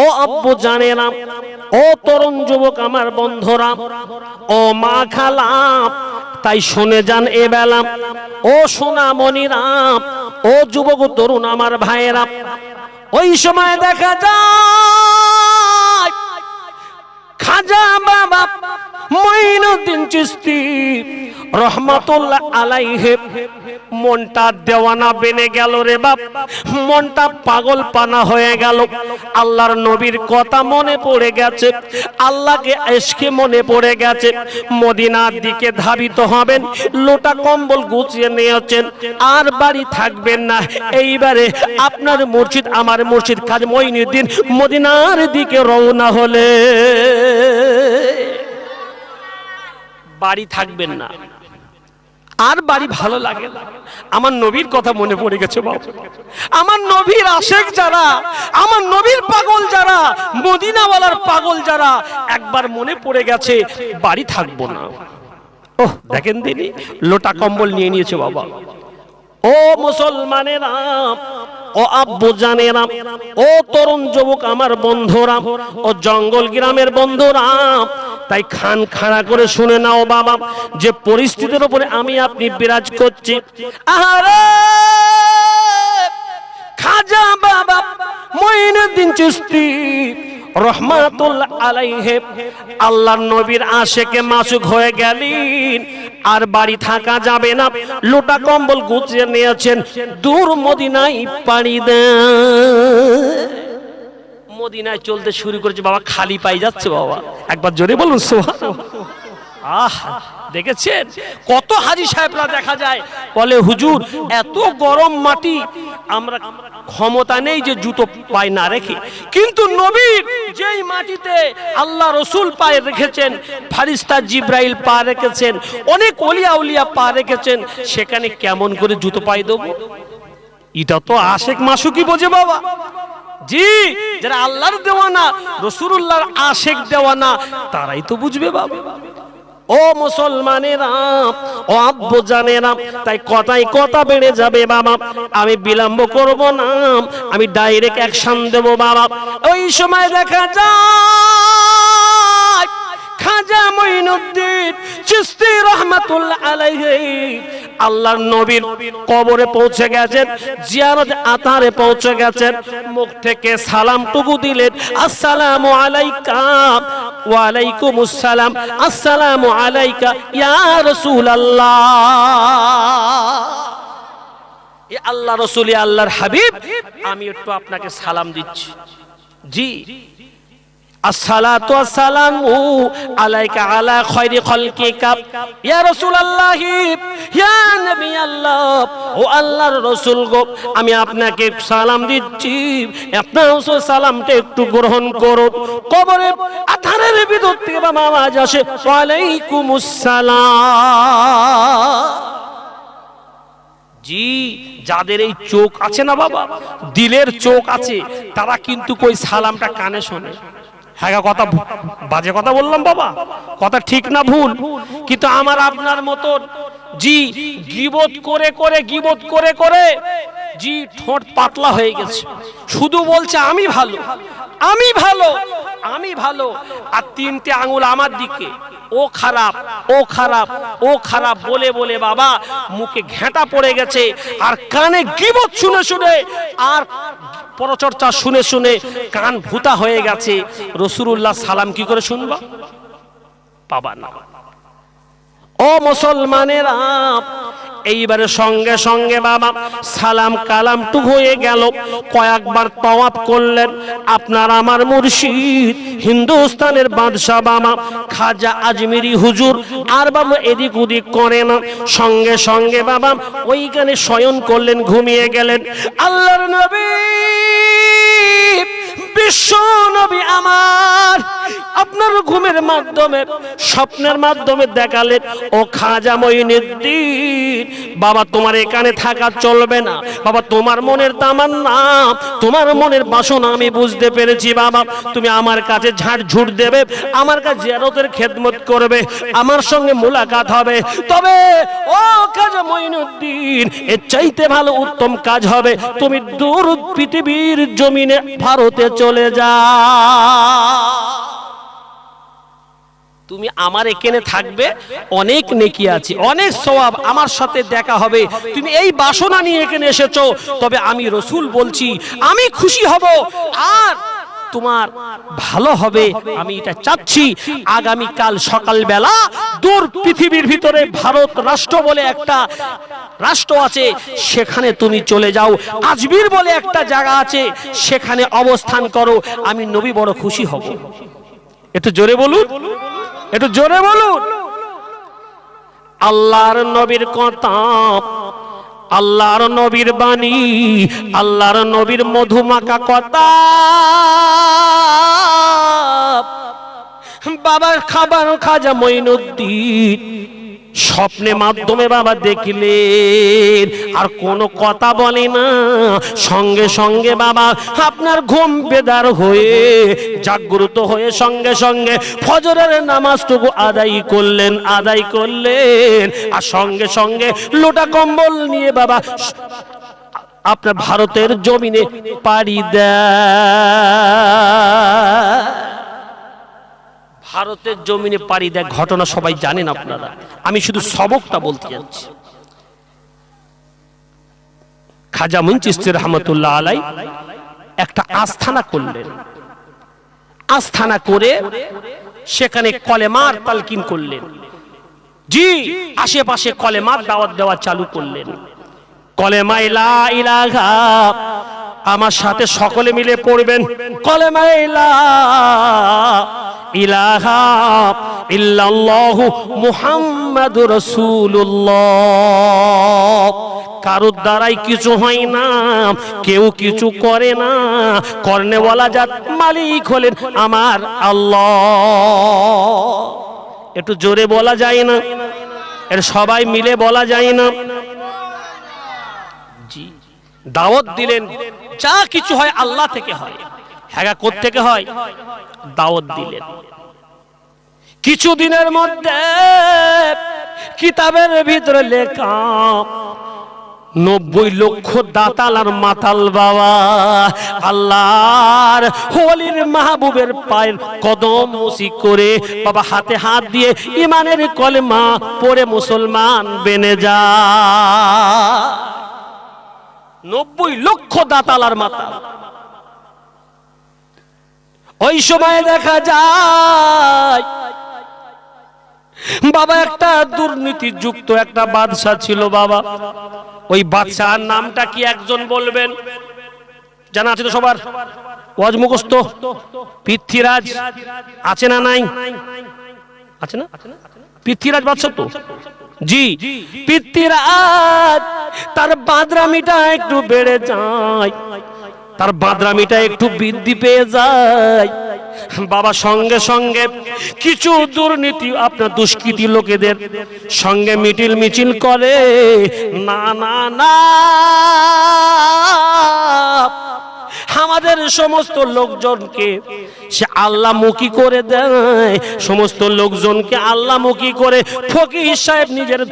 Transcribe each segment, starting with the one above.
ও আব্বু জানে না ও তরুণ যুবক আমার বন্ধুরা, ও মা খালাম, তাই শুনে যান এ বেলা। ও সোনা মনিরাম ও যুবক তরুণ আমার ভাইয়েরা, ওই সময় দেখা যায়, খাজা বাবা মঈনুদ্দিন চিস্তি রহমাতুল্লাহ আলাইহে। মনটা দেওয়ানা বেনে গেল রে বাপ। মনটা পাগল পানা হয়ে গেল। আল্লাহর নবীর কথা মনে পড়ে গেছে। আল্লাহকে এসকে মনে পড়ে গেছে। মদিনার দিকে ধাবিত হবেন, লোটা কম্বল গুছিয়ে নিয়েছেন। আর বাড়ি থাকবেন না। এইবারে আপনার মসজিদ, আমার মসজিদ কাজ মঈনুদ্দিন মদিনার দিকে রওনা হলে। বাড়ি থাকবেন না। আর বাড়ি ভালো লাগে না। আমার নবীর কথা মনে পড়ে গেছে বাবু। আমার নবীর আশেক যারা, আমার নবীর পাগল যারা, মদিনাওয়ালার পাগল যারা, একবার মনে পড়ে গেছে বাড়ি থাকব না। ওহ, দেখেন দিনি লোটা কম্বল নিয়ে নিয়েছে বাবা। ও মুসলমানেরা ও আব্বু জানেরা, ও তরুণ যুবক আমার বন্ধুরা, ও জঙ্গল গ্রামের বন্ধুরা, তাই খান খাড়া করে শুনে নাও বাবা, যে পরিস্থিতির উপরে আমি আপনি বিরাজ করছি। আহারে! খাজা বাবা, মইনুদ্দিন চিশতি রহমাতুল্লাহ আলাইহে, আল্লাহর নবীর আশেকে মাসুক হয়ে গেলেন। আর বাড়ি থাকা যাবে না। লোটা কম্বল গুছিয়ে নিয়েছেন। দূর মদিনায় পাড়ি দেন। মদিনায় চলতে শুরু করেছে, বাবা খালি পাই যাচ্ছে বাবা। একবার জোরে বলুন সোহা আহ, দেখেছেন? কত হাজি সাহেবরা দেখা যায়, বলে, হুজুর, এত গরম মাটি, আমরা ক্ষমতা নেই যে জুতো পায় না রেখে। কিন্তু নবীর যেই মাটিতে আল্লাহ রসুল পায়ে রেখেছেন, ফারিস্তা জিব্রাইল পা রেখেছেন, অনেক অলিয়া উলিয়া পা রেখেছেন, সেখানে কেমন করে জুতো পায়ে দেবো? এটা তো আশেক মাসুকি বোঝে বাবা। জি, যারা আল্লাহর দেওয়ানা রসুল্লাহর আশেক দেওয়ানা, তারাই তো বুঝবে বাবা। ও মুসলমানেরা, ও আব্বু জানেরা, তাই কথাই কথা বেড়ে যাবে বাবা। আমি বিলম্ব করব না, আমি ডাইরেক্ট অ্যাকশন দেব বাবা। ওই সময় দেখা যায়, খাজা মঈনুদ্দিন চিশতি রহমাতুল্লাহ আলাইহি আল্লাহর নবীর কবরে পৌঁছে গেছেন, জিয়ারত আতারে পৌঁছে গেছেন, মুখ থেকে সালাম টুকু দিলেন, আসসালামু আলাইকা ওয়া আসসালাম সালাম আসসালামু আলাইকা ইয়া রাসূলুল্লাহ। এ আল্লাহ রসুল আল্লাহর হাবিব, আমি একটু আপনাকে সালাম দিচ্ছি। জি। আসসালাতু আসসালামু আলাইকা আলা খায়রি খালকিকা ইয়া রাসূলুল্লাহ, ইয়া নবী আল্লাহ ও আল্লাহর রাসূল গো, আমি আপনাকে সালাম দিচ্ছি। আপনার সালামটা একটু গ্রহণ করুন কবরে আধারের ভিতর থেকে আওয়াজ আসে ওয়া আলাইকুমুস সালাম। জি, যাদের এই চোখ আছে না বাবা, দিলের চোখ আছে, তারা কিন্তু কই সালামটা কানে শোনে। হ্যাঁ কথা বাজে কথা বললাম বাবা। কথা ঠিক না ভুল কিন্তু আমার আপনার মতন জি গিবত করে করে গিবত করে করে জি ঠোঁট পাতলা হয়ে গেছে। শুধু বলছে, আমি ভালো আমি ভালো আমি ভালো। আর তিনটে আঙুল আমার দিকে, ও খারাপ ও খারাপ ও খারাপ। বলে বলে বাবা, মুখে ঘেঁটা পড়ে গেছে আর কানে গিবত শুনে শুনে আর পরচর্চা শুনে শুনে কান ভূতা হয়ে গেছে। রসুরুল্লাহ সালাম কি করে শুনবা? পাবা না ও মুসলমানেরা, এইবারে সঙ্গে সঙ্গে বাবা, সালাম কালাম টু হয়ে গেল। কয়েকবার তওয়াব করলেন। আপনার আমার মুর্শিদ, হিন্দুস্তানের বাদশাহ বাবা, খাজা আজমিরি হুজুর, আর বাবা এদিক ওদিক করে না। সঙ্গে সঙ্গে বাবা, ওইখানে শয়ন করলেন, ঘুমিয়ে গেলেন। আল্লাহর নবী, বিশ্ব নবী আমার আপনার ঘুমের মাধ্যমে, স্বপ্নের মাধ্যমে দেখালেন ও খাজা মঈনুদ্দিন, বাবা তোমার এখানে থাকা চলবে না। বাবা, তোমার মনের তামার নাম তোমার মনের বাসনা আমি বুঝতে পেরেছি, বাবা। তুমি আমার কাছে ঝাড় ঝুট দেবে, আমার কাছে জিয়ারতের খেদমত করবে, আমার সঙ্গে মোলাকাত হবে। তবে, ও খাজা মঈনুদ্দিন, এর চাইতে ভালো উত্তম কাজ হবে, তুমি দূর পৃথিবীর জমিনে ভারতে চলে যা। তুমি আমার এখানে থাকবে অনেক নেকি আছে অনেক সওয়াব আমার সাথে দেখা হবে। তুমি এই বাসনা নিয়ে এখানে এসেছ তবে আমি রসুল বলছি আমি খুশি হব। আর তোমার ভালো হবে আমি এটা চাচ্ছি। আগামী কাল সকালবেলা দূর পৃথিবীর ভিতরে ভারত রাষ্ট্র বলে একটা রাষ্ট্র আছে সেখানে তুমি চলে যাও। আজমির বলে একটা জায়গা আছে সেখানে অবস্থান করো আমি নবী বড় খুশি হব। একটু জোরে বলুন। একটু জোরে বলুন। আল্লাহর নবীর কথা, আল্লাহর নবীর বাণী, আল্লাহর নবীর মধুমাকা কথা। বাবার খাবার খাজা মঈনুদ্দিন স্বপ্নে মাধ্যমে বাবা দেখলেন। আর কোনো কথা বলে না। সঙ্গে সঙ্গে বাবা আপনার ঘুম বেদার হয়ে জাগ্রত হয়ে সঙ্গে সঙ্গে ফজরের নামাজটুকু আদায় করলেন আদায় করলেন। আর সঙ্গে সঙ্গে লোটা কম্বল নিয়ে বাবা আপনার ভারতের জমিনে পাড়ি দেয়। ভারতের জমিনে পাড়ি দেয় ঘটনা সবাই জানেন আপনারা। আমি শুধু সবকটা বলতে যাচ্ছি। খাজা মুন্চিস্তি রহমতুল্লাহ আলাই একটা আস্থানা করলেন। আস্থানা করে সেখানে কলেমার তালকিন করলেন। জি, আশেপাশে কলেমার দাওয়াত দেওয়া চালু করলেন। কলেমা ইলা ইলাহা আমার সাথে সকলে মিলে পড়বেন। ইলা, ইলাহা কারোর দ্বারাই কিছু হয় না, কেউ কিছু করে না। কর্নেওয়ালা জাত মালিক হলেন আমার আল্লাহ। একটু জোরে বলা যায় না? এর সবাই মিলে বলা যায় না? জি। দাওয়াত দিলেন। যা কিছু হয় আল্লাহ থেকে হয়। হ্যাঁ থেকে হয়? দাওয়াত দিলেন। কিছুদিনের মধ্যে কিতাবের ভিতরে লেখা, নব্বই লক্ষ দাতাল আর মাতাল বাবা, আল্লাহর হোলির মাহবুবের পায়ের কদম মুসি করে বাবা হাতে হাত দিয়ে ইমানের কলেমা পড়ে মুসলমান বেনে যা। নব্বই লক্ষ দাতাল আর মাতাল ওই সময় দেখা যায়, বাবা একটা দুর্নীতি যুক্ত একটা বাদশাহ ছিল বাবা। ওই বাদশার নামটা কি একজন বলবেন? জানা আছে তো সবার? ওয়াজ মুখস্ত পৃথ্বীরাজ? আছে না নাই? আছে না? পৃথ্বীরাজ বাদশাহ তো? জি। পৃথ্বীরাজ, তার বাদরামিটা একটু বেড়ে যায়। তার বাদরামিটা একটু বৃদ্ধি পেয়ে যায়। বাবা, সঙ্গে সঙ্গে কিছু দুর্নীতি আপনার দুষ্কৃতি লোকেদের সঙ্গে মিটিল মিছিল করে। না না না। আমাদের সমস্ত লোকজনকে সে আল্লাহমুখী করে দেয়। সমস্ত লোকজনকে আল্লাহমুখী করে ফকির সাহেব নিজের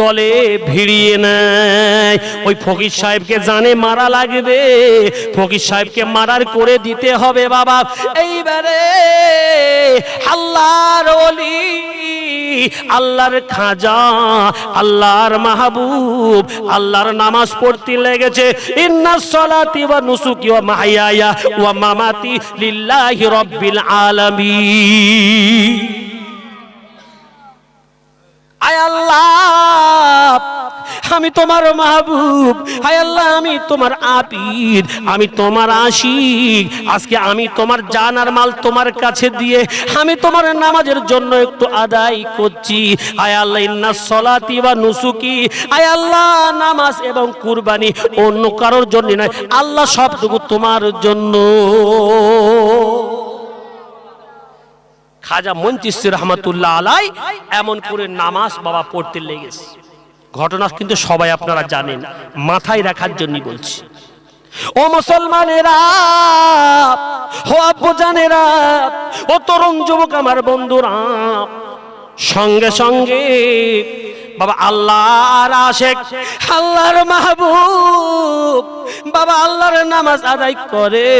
দলে ভিড়িয়ে নেয়। ওই ফকির সাহেবকে জানে মারা লাগবে। ফকির সাহেবকে মারার করে দিতে হবে বাবা। এইবারে আল্লাহর ওলি, আল্লাহর খাজা, আল্লাহর মাহবুব, আল্লাহর নামাজ পড়তে লেগেছে। ইন্না সলাতি ওয়া নুসুকি ওয়া মাহইয়ায়া ওয়া মামাতি লিল্লাহি রব্বিল আলামিন। আয় আল্লাহ! আমি তোমার মাহবুব। হায় আল্লাহ, আমি তোমার আপির আমি তোমার আশিক। আজকে আমি তোমার জান আর মাল তোমার কাছে দিয়ে আমি তোমার নামাজের জন্য একটু আদায় করছি। আয় আল্লাহ, ইন্না সলাতি বা নুসুকি। আয় আল্লাহ, নামাজ এবং কুরবানি অন্য কারোর জন্য নয়, আল্লাহ সবটুকু তোমার জন্য। খাজা মঞ্চিসি রহমতুল্লাহ আলাই এমন করে নামাজ বাবা পড়তে লেগেছে। ঘটনা কিন্তু সবাই আপনারা জানেন। মাথায় রাখার জন্য বলছি। ও মুসলমানেরা, ও আব্বু জানেরা, ও তরুণ যুবক আমার বন্ধুরা, সঙ্গে সঙ্গে বাবা আল্লাহর আশেক, আল্লাহর মাহবুব, বাবা আল্লাহর নামাজ আদায় করে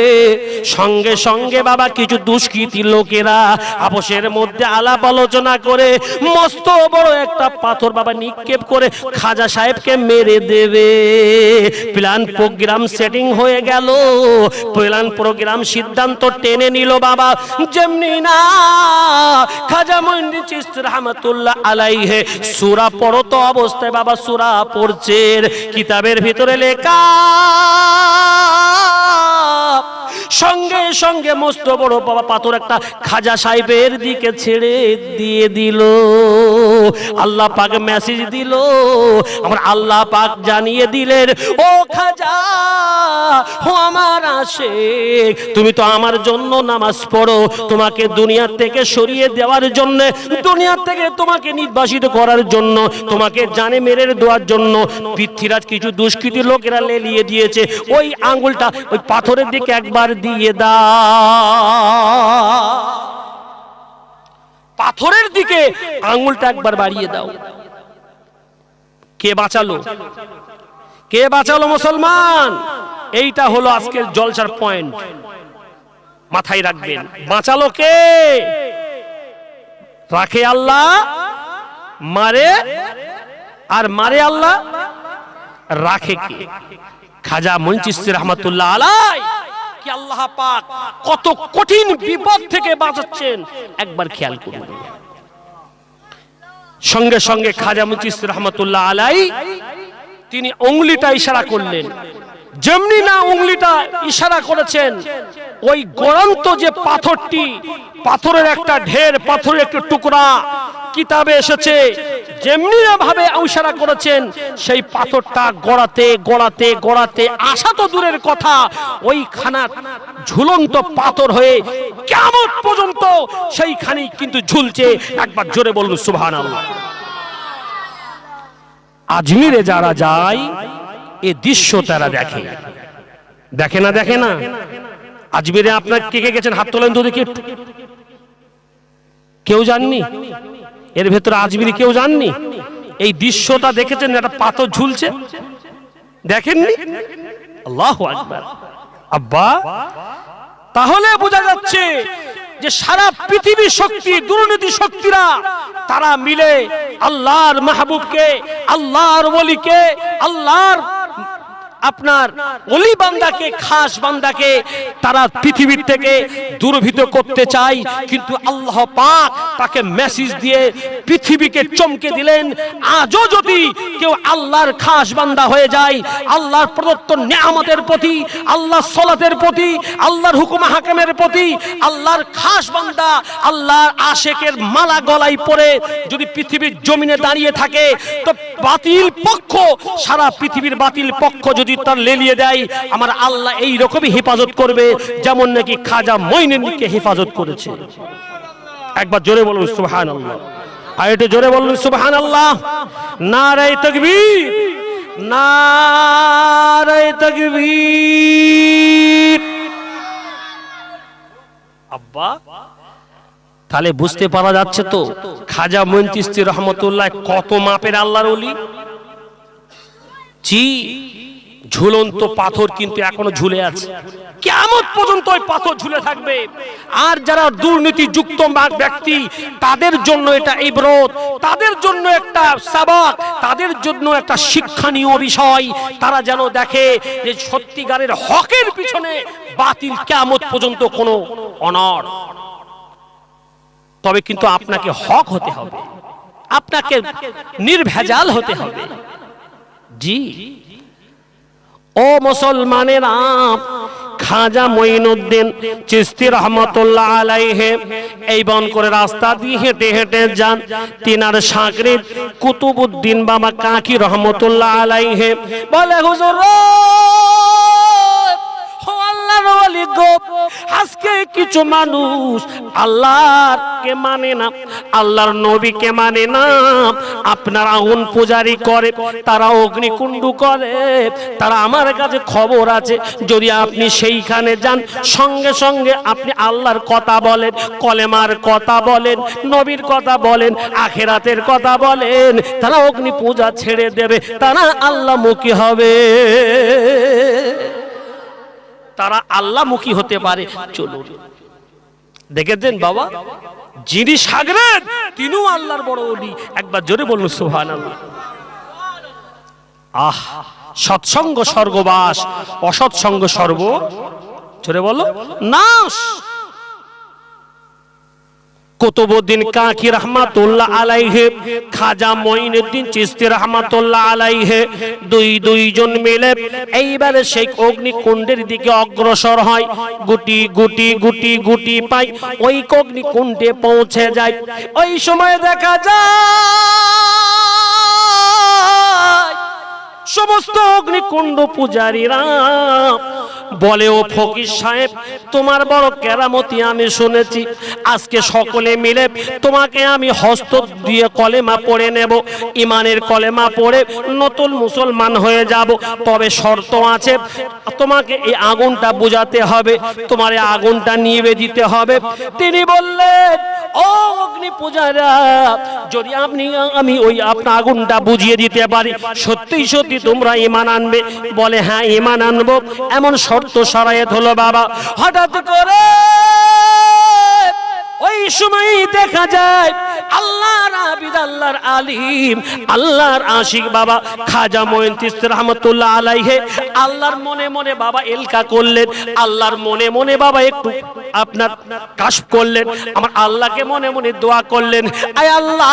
সঙ্গে সঙ্গে বাবা কিছু দুষ্কৃতী লোকেরা আপোষের মধ্যে আলাপ আলোচনা করে মস্ত বড় একটা পাথর বাবা নিক্ষেপ করে খাজা সাহেবকে মেরে দেবে। প্ল্যান প্রোগ্রাম সেটিং হয়ে গেল। প্ল্যান প্রোগ্রাম সিদ্ধান্ত টেনে নিল বাবা। যেমনি না, খাজা মইনুদ্দিন চিশতি রহমাতুল্লাহ আলাইহে, সূরা পড়তো অবস্থায় বাবা সুরা পড়ছেন কিতাবের ভিতরে লেখা সঙ্গে সঙ্গে মস্ত বড় বাবা পাথর একটা খাজা সাহেবের দিকে ছেড়ে দিয়ে দিল। আল্লাহ পাক মেসেজ দিল। আমার আল্লাহ পাক জানিয়ে দিলেন, ও খাজা আমার আসে তুমি তো আমার জন্য নামাজ পড়ো। তোমাকে দুনিয়া থেকে সরিয়ে দেওয়ার জন্য, দুনিয়া থেকে তোমাকে নির্বাসিত করার জন্য, তোমাকে জানে মেরে দেওয়ার জন্য পৃথ্বীরাজ কিছু দুষ্কৃতী লোকেরা লেলিয়ে দিয়েছে। ওই আঙ্গুলটা ওই পাথরের দিকে একবার দিয়ে দা। পাথরের দিকে আঙ্গুলটা একবার বাড়িয়ে দাও। কে বাঁচালো? কে বাঁচালো মুসলমান? এইটা হলো আজকের জলসার পয়েন্ট মাথায় রাখবেন। বাঁচালো কে? রাখে আল্লাহ, মারে আর মারে আল্লাহ, রাখে কে? খাজা মঞ্চিস্তি রহমতুল্লাহ আলাই কি আল্লাহ পাক কত কঠিন বিপদ থেকে বাঁচাচ্ছেন? একবার খেয়াল করুন। সঙ্গে সঙ্গে খাজা মুচিস্তি রহমতুল্লাহ আলাই, তিনি উংলিটা ইশারা করলেন। যেমনি না উংলিটা ইশারা করেছেন, ওই গড়ন্ত যে পাথরটি, পাথরের একটা ঢের, পাথরের একটা টুকরা কিতাবে এসেছে যেমনি ভাবে ইশারা করেছেন, সেই পাথরটা গড়াতে গড়াতে গড়াতে আসা তো দূরের কথা ওই খানা ঝুলন্ত পাথর হয়ে কেমন পর্যন্ত সেইখানেই কিন্তু ঝুলছে। একবার জোরে সুবহান আল্লাহ আজমিরে যারা যায়, এ দৃশ্য তারা দেখে। দেখে না দেখে না? আজমিরে আপনার কে কে গেছেন? হাত তোলেন তো দেখি। কেউ জাননি? এর ভেতরে আজমিরি কেউ জাননি? এই দৃশ্যটা দেখেছেন একটা পাথর ঝুলছে? দেখেননি? আল্লাহ আকবার। আব্বা, তাহলে বোঝা যাচ্ছে যে সারা পৃথিবীর শক্তি, দুর্নীতি শক্তিরা, তারা মিলে আল্লাহর মাহবুবকে, আল্লাহর ওলিকে, আল্লাহর আপনার অলি বান্দাকে, খাস বান্দাকে তারা পৃথিবীর থেকে দুর্ভিত করতে চায়, কিন্তু আল্লাহ পাক তাকে মেসেজ দিয়ে পৃথিবীকে চমকে দিলেন। আজও যদি কেউ আল্লাহর খাস বান্দা হয়ে যায়, আল্লাহর প্রদত্ত নিয়ামতের প্রতি আল্লাহ সলাতের প্রতি, আল্লাহর হুকুম হাকামের প্রতি, আল্লাহর খাস বান্দা, আল্লাহর আশেকের মালা গলায় পরে যদি পৃথিবীর জমিনে দাঁড়িয়ে থাকে, তো বাতিল পক্ষ, সারা পৃথিবীর বাতিল পক্ষ যদি তার লেলিয়ে দেয়, আমার আল্লাহ এই রকমই হেফাজত করবে যেমন নাকি খাজা মইনুদ্দিনকে হেফাজত করেছে। একবার জোরে বলুন সুবহান আল্লাহ আর একটু জোরে বলুন সুবহান আল্লাহ নারায় তকবীর নারায় তকবীর। আব্বা তাহলে বুঝতে পারা যাচ্ছে তো, খাজা মন্তিস্তি রহমতুল্লাহ কত মাপের আল্লাহর অলি জি, ঝুলন্ত পাথর কিন্তু এখনও ঝুলে আছে। কেমন পর্যন্ত ওই পাথর ঝুলে থাকবে। আর যারা দুর্নীতি যুক্ত ব্যক্তি, তাদের জন্য এটা ইবরত, তাদের জন্য একটা সাবাক তাদের জন্য একটা শিক্ষণীয় বিষয়। তারা যেন দেখে যে সত্যিকারের হকের পিছনে বাতিল কেমত পর্যন্ত কোনো অনর তবে কিন্তু আপনাকে হক হতে হবে। আপনাকে নির্ভেজাল হতে হবে। জি। ও মুসলমানের, খাজা মঈনুদ্দিন চিস্তি রহমতুল্লাহ আলাইহে এই বন করে রাস্তা দিয়ে হেঁটে হেঁটে যান। তিনার সাকরিত কুতুবুদ্দিন বাবা কাকি রহমতুল্লাহ আলাইহে বলে, হুজুর আল্লাহর আজকে কিছু মানুষ আল্লাহকে মানে না, আল্লাহর নবীকে মানে না। আপনার আগুন পূজারি করে, তারা অগ্নিকুণ্ড করে, তারা আমার কাছে খবর আছে। যদি আপনি সেইখানে যান, সঙ্গে সঙ্গে আপনি আল্লাহর কথা বলেন, কলেমার কথা বলেন, নবীর কথা বলেন, আখেরাতের কথা বলেন, তারা অগ্নি পূজা ছেড়ে দেবে, তারা আল্লাহমুখী হবে। তারা আল্লাহমুখী হতে পারে। চলুন। দেখেছেন বাবা? যিনি সাগরেন তিনিও আল্লাহর বড় অলি একবার জোরে বলুন সোহান আল্লাহ আহ, সৎসঙ্গ স্বর্গবাস, অসৎসঙ্গ সর্ব জোরে বলো, নাশ। কুতুবুদ্দিন কাকি রহমাতুল্লাহ আলাইহে, খাজা মঈনুদ্দিন চিস্তি রহমাতুল্লাহ আলাইহে, দুই দুইজন মিলে এইবারে সেই অগ্নিকুণ্ডের দিকে অগ্রসর হয়। গুটি গুটি গুটি গুটি পাই ওই অগ্নিকুণ্ডে পৌঁছে যায়। ওই সময় দেখা যায়, সমস্ত অগ্নিকুণ্ড পূজারীরা বলে, ও ফকির সাহেব, তোমার বড় কেরামতি আমি শুনেছি। আজকে সকলে মিলে তোমাকে আমি হস্ত দিয়ে কলেমা পড়ে নেব। ইমানের কলেমা পড়ে নতুন মুসলমান হয়ে যাব। তবে শর্ত আছে, তোমাকে এই আগুনটা বুঝাতে হবে, তোমার এই আগুনটা নিয়ে দিতে হবে। তিনি বললেন, ও অগ্নি পূজারা, যদি আপনি, আমি ওই আপনার আগুনটা বুঝিয়ে দিতে পারি সত্যি সত্যি তোমরা ইমান আনবে। বলে হ্যাঁ ইমান আনব। এমন শর্ত সারায়ত হলো বাবা। হঠাৎ করে ওই সময় দেখা যায় আল্লাহর আবিদ, আল্লাহর আলিম, আল্লাহর আশিক বাবা খাজা মঈন তিস্তি রহমতুল্লাহ আলাইহে। আল্লাহর মনে মনে বাবা এলকা করলেন, আল্লাহর মনে মনে বাবা একটু আপনার কাশ করলেন, আমার আল্লাহকে মনে মনে দোয়া করলেন, আয় আল্লাহ,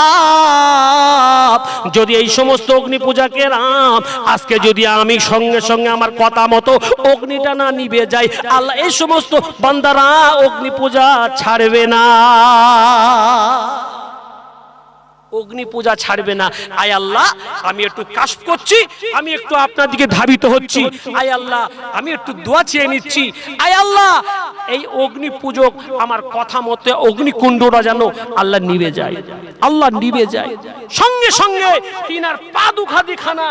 যদি এই সমস্ত অগ্নি পূজাকে রাম, আজকে যদি আমি সঙ্গে সঙ্গে আমার কথা মতো অগ্নিটা না নিবে যাই, আল্লাহ, এই সমস্ত বান্দারা অগ্নি পূজা ছাড়বে না। অগ্নি পূজা ছাড়বে না। আয় আল্লাহ, আমি একটু কাশ করছি, আমি একটু আপনার দিকে ধাবিত হচ্ছি। আয় আল্লাহ, আমি একটু দোয়া চেয়ে নিচ্ছি। আয় আল্লাহ, এই অগ্নি পূজক আমার কথা মতে অগ্নিকুণ্ডরা যেন আল্লাহ নিবে যায়। আল্লাহ নিবে যায়। সঙ্গে সঙ্গে তিনার পা দুখাদি খানা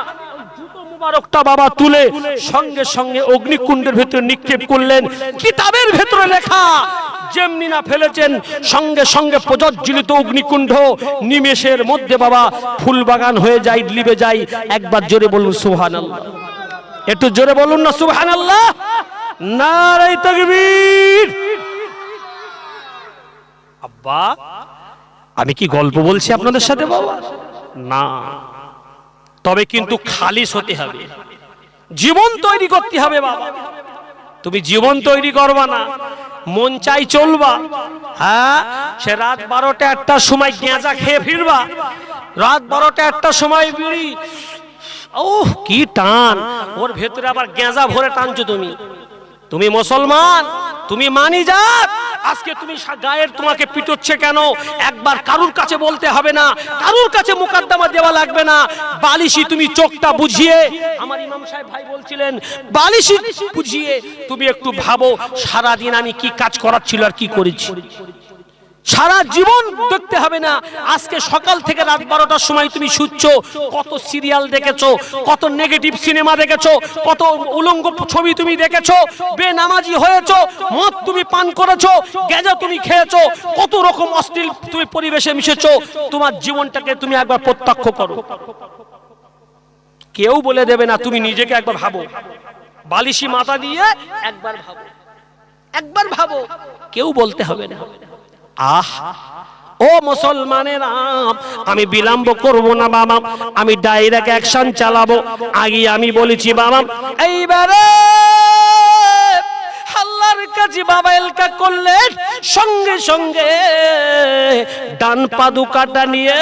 মুবারকটা বাবা তুলে সঙ্গে সঙ্গে অগ্নিকুণ্ডের ভেতরে নিক্ষেপ করলেন। কিতাবের ভেতরে লেখা যেমনি না ফেলেছেন, সঙ্গে সঙ্গে প্রজ্বলিত অগ্নিকুণ্ড, নিমেষের মধ্যে বাবা, ফুল বাগান হয়ে যায়, লিবে যায়। একবার জোরে বলুন সুহান একটু জোরে বলুন না সুহান আল্লাহ আব্বা, আমি কি গল্প বলছি আপনাদের সাথে, বাবা? না। তবে কিন্তু খালিস হতে হবে। জীবন তৈরি করতে হবে, বাবা। তুমি জীবন তৈরি করবা না। মন চাই চলবা। হ্যাঁ? সে রাত বারোটা একটার সময় গেঁজা খেয়ে ফিরবা। রাত বারোটা একটার সময় বিড়ি। ও কি টান। ওর ভেতরে আবার গেঁজা ভরে টানছো তুমি। তুমি মুসলমান? তুমি মানি যা আজকে তুমি গায়ের তোমাকে পিটোচ্ছে কেন? একবার কারুর কাছে বলতে হবে না। কারুর কাছে মুকাদ্দমা দেওয়া লাগবে না। বালিশি তুমি চোখটা বুঝিয়ে, আমার ইমাম সাহেব ভাই বলছিলেন বালিশি বুঝিয়ে তুমি একটু ভাবো সারা দিন আমি কি কাজ করার ছিল আর কি করেছি? সারা জীবন দেখতে হবে না। আজকে সকাল থেকে রাত বারোটার সময় তুমি শুচ্ছ, কত সিরিয়াল দেখেছ, কত নেগেটিভ সিনেমা দেখেছ, কত উলঙ্গ ছবি তুমি দেখেছ, বেনামাজি হয়েছো, মদ তুমি পান করেছ, গেজা তুমি খেয়েছো, কত রকম অশ্লীল তুমি পরিবেশে মিশেছো, তোমার জীবনটাকে তুমি একবার প্রত্যক্ষ করো। কেউ বলে দেবে না, তুমি নিজেকে একবার ভাবো। বালিশি মাথা দিয়ে একবার ভাবো। একবার ভাবো। কেউ বলতে হবে না। আহ, ও মুসলমানের, আমি বিলম্ব করব না বাবা, আমি ডাইরেক্ট অ্যাকশন চালাবো। আগে আমি বলেছি বাবা, এইবারে কাছে বাবা এলকা করলেন, সঙ্গে সঙ্গে ডান পাদুকাটা নিয়ে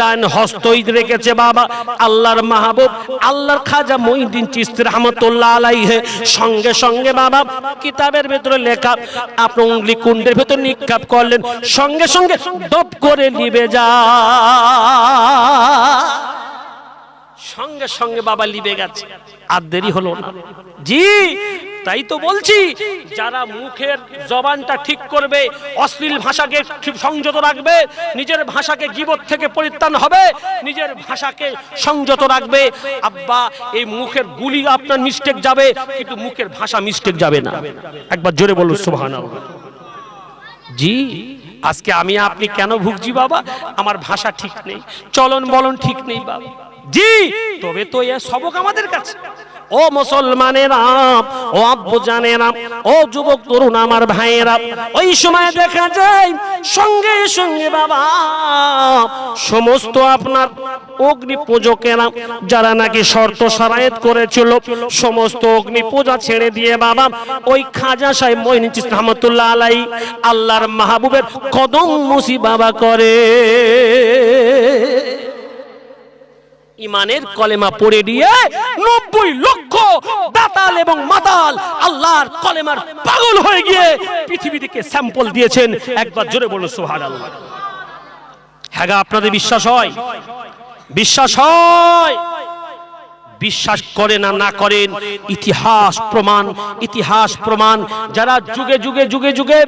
ডান হস্তই রেখেছে বাবা। আল্লাহর মাহবুব, আল্লাহর খাজা মঈনুদ্দিন চিস্তি রহমতুল্লাহ আলাইহে, সঙ্গে সঙ্গে বাবা কিতাবের ভেতরে লেখা, আপনি উঙ্গলি কুণ্ডের ভেতর নিক্ষেপ করলেন, সঙ্গে সঙ্গে ডপ করে নিবে যা। সঙ্গে সঙ্গে বাবা লিবে গেছে। আর দেরি হলো না। জি তাই তো বলছি, যারা মুখের জবানটা ঠিক করবে, অশ্লীল ভাষাকে সংযত রাখবে, নিজের ভাষাকে জীবত থেকে পরিত্রাণ হবে, নিজের ভাষাকে সংযত রাখবে, আব্বা, এই মুখের গুলি আপনার মিস্টেক যাবে, কিন্তু মুখের ভাষা মিস্টেক যাবে না। একবার জোরে বলুন, সুবহানাল্লাহ। জি, আজকে আমি আপনি কেন ভুগছি বাবা? আমার ভাষা ঠিক নেই, চলন বলন ঠিক নেই বাবা। জি, তবে তো এ সবক আমাদের কাছে। ও মুসলমানেরা, ও আব্বু জানেরা, ও যুবক তরুণ আমার ভাইয়েরা, ওই সময় দেখা যায় সঙ্গে সঙ্গে বাবা, সমস্ত আপনার অগ্নি পূজকেরা যারা নাকি শর্ত সারায়েত করেছিল, সমস্ত অগ্নি পূজা ছেড়ে দিয়ে বাবা, ওই খাজা সাহেব মইনুদ্দিন রহমতুল্লাহ আলাই, আল্লাহর মাহবুবের কদম মুসি বাবা করে। ইমানের কলেমা পড়ে দিয়ে নব্বই লক্ষ দাতাল এবং মাতাল আল্লাহর কলেমার পাগল হয়ে গিয়ে পৃথিবী থেকে স্যাম্পল দিয়েছেন। একবার জোরে বলুন সোহান আল্লাহ হ্যাঁ আপনাদের বিশ্বাস হয়? বিশ্বাস হয়? বিশ্বাস করে না না করেন ইতিহাস প্রমাণ ইতিহাস প্রমাণ। যারা যুগে যুগে যুগে যুগে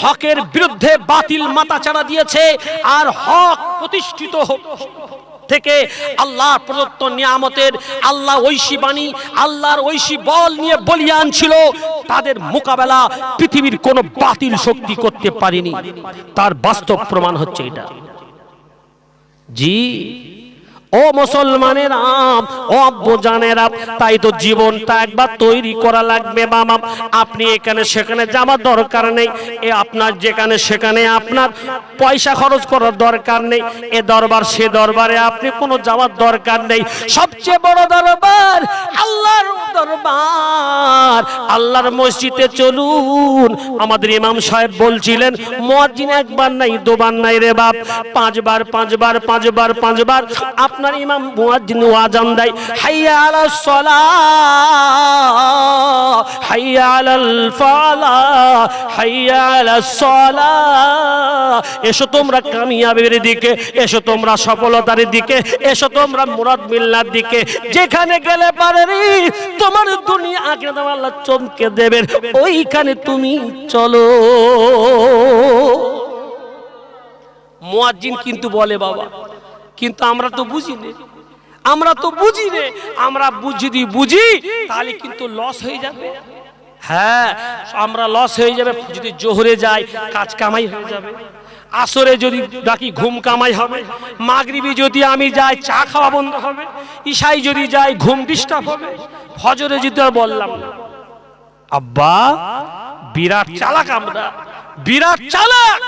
হকের বিরুদ্ধে বাতিল মাথাচাড়া দিয়েছে আর হক প্রতিষ্ঠিত হোক থেকে আল্লাহ প্রদত্ত নিয়ামতের আল্লাহ ঐশী বাণী, আল্লাহর ঐশী বল নিয়ে বলিয়ান ছিল। তাদের মোকাবেলা পৃথিবীর কোনো বাতিল শক্তি করতে পারেনি। তার বাস্তব প্রমাণ হচ্ছে এটা। জি ও মুসলমানের আম ও আব্বু জানেরা, তাই তো জীবনটা একবার তৈরি করা লাগবে বাবা। আপনি এখানে সেখানে যাওয়ার দরকার নেই, এ আপনার যেখানে সেখানে আপনার পয়সা খরচ করার দরকার নেই, এ দরবার সে দরবারে আপনি কোনো যাওয়ার দরকার নেই। সবচেয়ে বড় দরবার, আল্লাহর দরবার আল্লাহর মসজিদে চলুন। আমাদের ইমাম সাহেব বলছিলেন মুয়াজ্জিন একবার নাই, দুবার নাই রে বাপ। পাঁচবার পাঁচবার পাঁচবার পাঁচবার। আপনার ইমাম মুয়াজ্জিন ওয়াজান দেয় হাইয়া আলাস সালাহ হাইয়া আলাল ফালাহ হাইয়া আলাস সালাহ এসো তোমরা কামিয়াবের দিকে, এসো তোমরা সফলতার দিকে, এসো তোমরা মুরাদ মিল্লার দিকে। যেখানে গেলে পারে তোমার দুনিয়া আগে আল্লাহ চমকে দেবেন, ওইখানে তুমি চলো। মুয়াজ্জিন কিন্তু বলে, বাবা, কিন্তু আমরা তো বুঝি নে, আমরা তো বুঝি নে, আমরা বুঝি বুঝি, তাহলে কিন্তু লস হয়ে যাবে। হ্যাঁ আমরা লস হয়ে যাবে, যদি জোহরে যাই, কাজ কামাই হয়ে যাবে। আসরে যদি ডাকি ঘুম কামাই হবে, মাগরিবি যদি আমি যাই, চা খাওয়া বন্ধ হবে ঈশাই যদি যাই, ঘুম ডিস্টার্ব হবে। ফজরে যদি বললাম না। আব্বা, বিরাট চালাক আমরা। বিরাট চালাক।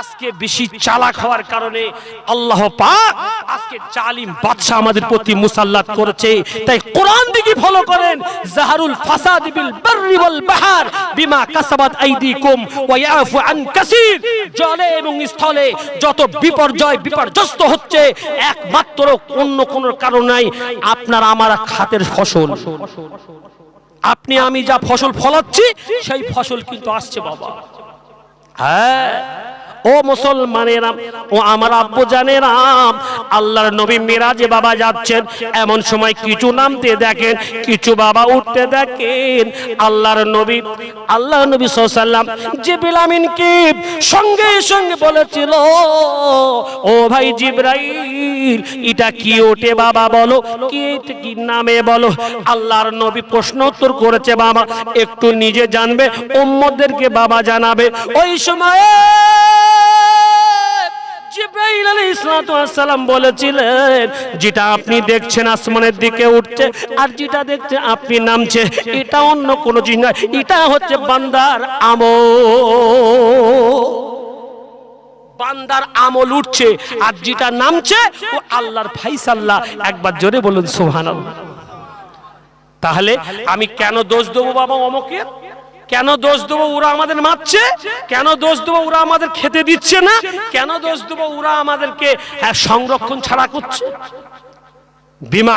আজকে বেশি চালাক হওয়ার কারণে আল্লাহ পাক আজকে জালিম বাদশা আমাদের প্রতি মুসাল্লাত করেছে। তাই কোরআন দিকে ফলো করেন। জাহারুল ফাসাদ বিল বাররি ওয়াল বাহার বিমা কাসাবাত আইদিকুম ওয়া ইয়াফু আন কাসীর। জলে এবং স্থলে যত বিপর্যয় বিপর্যস্ত হচ্ছে, একমাত্র অন্য কোন কারণ নাই। আপনার আমার খাতের ফসল। আপনি আমি যা ফসল ফলাচ্ছি সেই ফসল কিন্তু আসছে বাবা। হ্যাঁ। ও মুসলমানেরা, ও আমার আব্বু জানেরাম আল্লাহর নবী মিরাজে বাবা যাচ্ছেন, এমন সময় কিছু নামতে দেখেন, কিছু বাবা উঠতে দেখেন, আল্লাহর নবী আল্লাহ নবী সাল্লাম যে বিলামিন আমিনকে সঙ্গে সঙ্গে বলেছিল, ও ভাই জিব্রাইল, এটা কি ওঠে বাবা বলো, কি কি নামে বলো? আল্লাহর নবী প্রশ্ন উত্তর করেছে, বাবা, একটু নিজে জানবে উম্মদেরকে বাবা জানাবে। ওই সময় জিব্রাইল আলাইহিস সালাম বলেছিলেন, যেটা আপনি দেখছেন আসমানের দিকে উঠছে, আর যেটা দেখছে আপনি নামছে, এটা অন্য জিনিস এটা হচ্ছে বান্দার আমল। বান্দার আমল উঠছে, আর যেটা নামছে, ও আল্লাহর ফাইসাল্লাহ একবার জোরে বলুন, সুবহানাল্লাহ। তাহলে আমি কেন দোষ দেবো বাবা অমকের? কেন দোষ দেবো ওরা আমাদের মারছে? কেন দোষ দেবো ওরা আমাদের খেতে দিচ্ছে না? কেন দোষ দেবো ওরা আমাদেরকে হ্যাঁ, সংরক্ষণ ছাড়া করছে? বিমা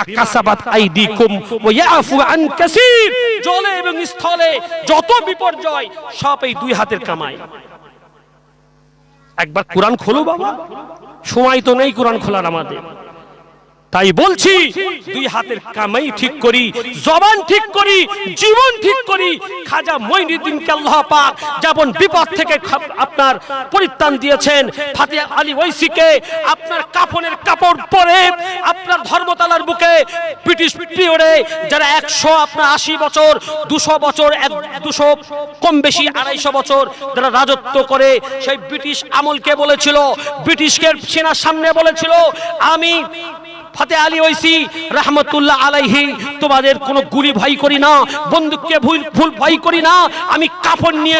জলে স্থলে যত বিপর্যয় সব এই দুই হাতের একবার কোরআন খোলো বাবা। সময় তো নেই কোরআন খোলার আমাদের। তাই বলছি দুই হাতের কামাই ঠিক করি জবান ঠিক করি জীবন ঠিক করি। খাজা মঈনুদ্দিনকে আল্লাহ পাক যেমন বিপদ থেকে আপনার পরিত্রাণ দিয়েছেন ফাতিয়া আলী ওইসিকে আপনার কাফনের কাপড় পরে আপনার ধর্মতলার বুকে ব্রিটিশ পিরিয়ডে যারা একশো আপনার আশি বছর দুশো বছর এক দুশো কম বেশি আড়াইশো বছর যারা রাজত্ব করে সেই ব্রিটিশ আমলকে বলেছিল ব্রিটিশকে সেনার সামনে বলেছিল আমি ফাতে আলী ওইসি রহমতুল্লাহ আলাইহি, তোমাদের কোনো গুলি ভয় করি না, বন্দুককে ভুল ভুল ভয় করি না, আমি কাপড় নিয়ে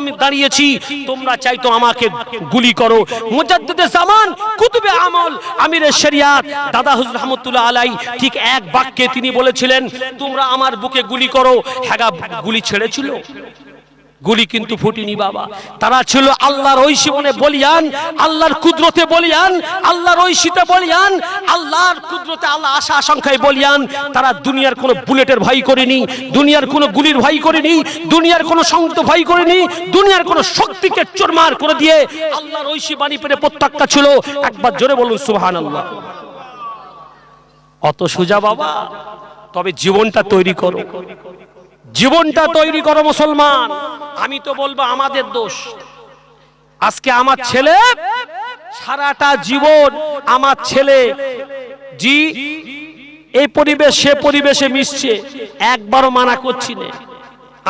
আমি দাঁড়িয়েছি, তোমরা চাইতো আমাকে গুলি করো। মুজাদ্দিদে জামান, কুতুবে আমল আমিরের শরিয়াত, দাদা হুজুর রহমতুল্লাহ আলাই ঠিক এক বাক্যে তিনি বলেছিলেন, তোমরা আমার বুকে গুলি করো হ্যাগা গুলি ছেড়েছিল। গুলি কিন্তু ফুটিনি বাবা। তারা ছিল আল্লাহর ঐশী মনে বলিয়ান, আল্লাহর কুদরতে বলিয়ান, আল্লাহর ঐশীতে বলিয়ান, আল্লাহর কুদরতে আল্লাহ আশা আশঙ্কায় বলিয়ান। তারা দুনিয়ার কোনো বুলেটের ভয় করেনি, দুনিয়ার কোনো গুলির ভয় করেনি, দুনিয়ার কোনো সংযুক্ত ভয় করেনি, দুনিয়ার কোনো শক্তিকে চোরমার করে দিয়ে আল্লাহর ঐশী বাণী পেরে প্রত্যাখ্যা ছিল। একবার জোরে বলুন সুবহান আল্লাহ অত সোজা বাবা, তবে জীবনটা তৈরি করো। জীবনটা তৈরি করো মুসলমান। আমি তো বলব আমাদের দোষ। আজকে আমার ছেলে সারাটা জীবন আমার ছেলে। জি এই পরিবেশ সে পরিবেশে মিশছে। একবারও মানা করছি না।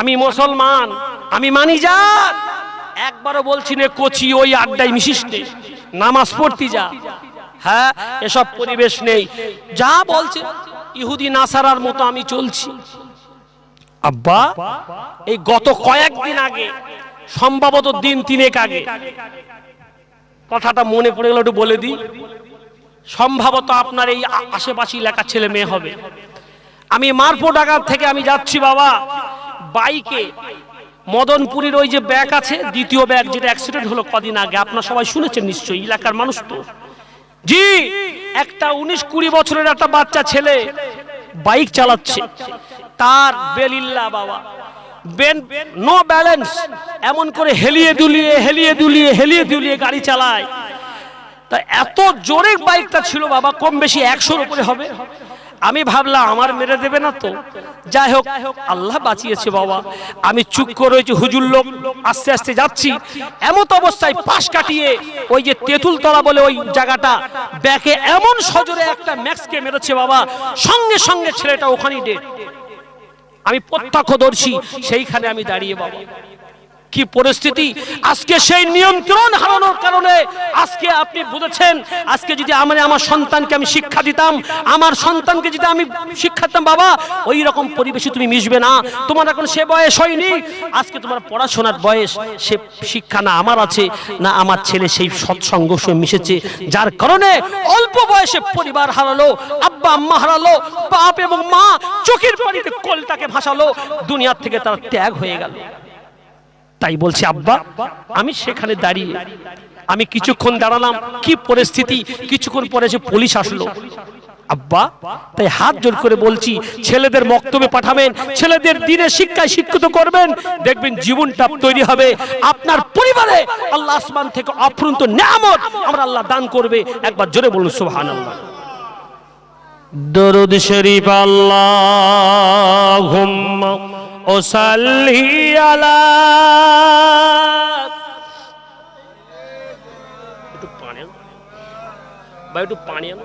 আমি মুসলমান আমি মানি যা। একবারও বলছি না কচি ওই আড্ডায় মিশিস নে। নামাজ পড়তি যা। হ্যাঁ এসব পরিবেশ নেই। যা বলছে ইহুদি নাসারার মতো আমি চলছি। আব্বা, এই গত কয়েকদিন আগে, সম্ভবত দিন তিনেক আগে, কথাটা মনে পড়ে গেল, একটু বলে দিই। সম্ভবত আপনার এই আশেপাশে এলাকার ছেলে মেয়ে হবে। আমি মারপো ডাকাত থেকে আমি যাচ্ছি, বাবা। বাইকে, মদনপুরীর ওই যে ব্যাগ আছে, দ্বিতীয় ব্যাগ যেটা অ্যাক্সিডেন্ট হলো কদিন আগে, আপনার সবাই শুনেছেন নিশ্চয়ই, এলাকার মানুষ তো। জি, একটা উনিশ কুড়ি বছরের একটা বাচ্চা ছেলে, বাইক চালাচ্ছে। তার বেলিল্লা বাবা। নো ব্যালেন্স এমন করে হেলিয়ে দুলিয়ে হেলিয়ে দুলিয়ে হেলিয়ে দুলিয়ে গাড়ি চালায়। তা এত জোরে বাইকটা ছিল বাবা, কম বেশি একশোর উপরে হবে। আমি ভাবলাম, আমার মেরে দেবে না তো। যাই হোক, আল্লাহ বাঁচিয়েছে বাবা। আমি চুপ করে রয়েছি, হুজুর লোক। আস্তে আস্তে যাচ্ছি। এমত অবস্থায় পাশ কাটিয়ে ওই যে তেঁতুলতলা বলে ওই জায়গাটা, ব্যাকে এমন সজোরে একটা ম্যাক্সকে মেরেছে বাবা। সঙ্গে সঙ্গে ছেলেটা ওখানেই ডেট আমি প্রত্যক্ষদর্শী সেইখানে আমি দাঁড়িয়ে বাবা। কি পরিস্থিতি? আজকে সেই নিয়ন্ত্রণ হারানোর কারণে আজকে আপনি বুঝেছেন আজকে যদি আমি আমার সন্তানকে আমি শিক্ষা দিতাম, আমার সন্তানকে যদি আমি শিক্ষা দিতাম, বাবা ওই রকম পরিবেশে তুমি মিশবে না। তোমার এখন সে বয়স হয়নি। আজকে তোমার পড়াশোনার বয়স, সে শিক্ষা না আমার আছে, না আমার ছেলে সেই সৎসঙ্গ সঙ্গে মিশেছে। যার কারণে অল্প বয়সে পরিবার হারালো, আব্বা, আম্মা হারালো, বাপ এবং মা চোখের পানিতে কলটাকে ভাসালো, দুনিয়ার থেকে তার ত্যাগ হয়ে গেল। তাই বলছি, আব্বা, আমি সেখানে দাঁড়িয়ে, আমি কিছুক্ষণ দাঁড়ালাম, কি পরিস্থিতি? কিছুক্ষণ পরে যে পুলিশ আসলো। আব্বা, তাই হাত জোর করে বলছি, ছেলেদের বক্তব্যে পাঠাবেন, ছেলেদের দিনে শিক্ষায় শিক্ষিত করবেন, দেখবেন জীবনটা তৈরি হবে। আপনার পরিবারে আল্লাহ আসমান থেকে অফুরন্ত নিয়ামত আমরা আল্লাহ দান করবে। একবার জোরে বলুন, সুবহানাল্লাহ। দরুদ শরীফ আল্লাহুম্মা ওসাল্লি আলা একটু পানি আনো। ভাই একটু পানি আনো।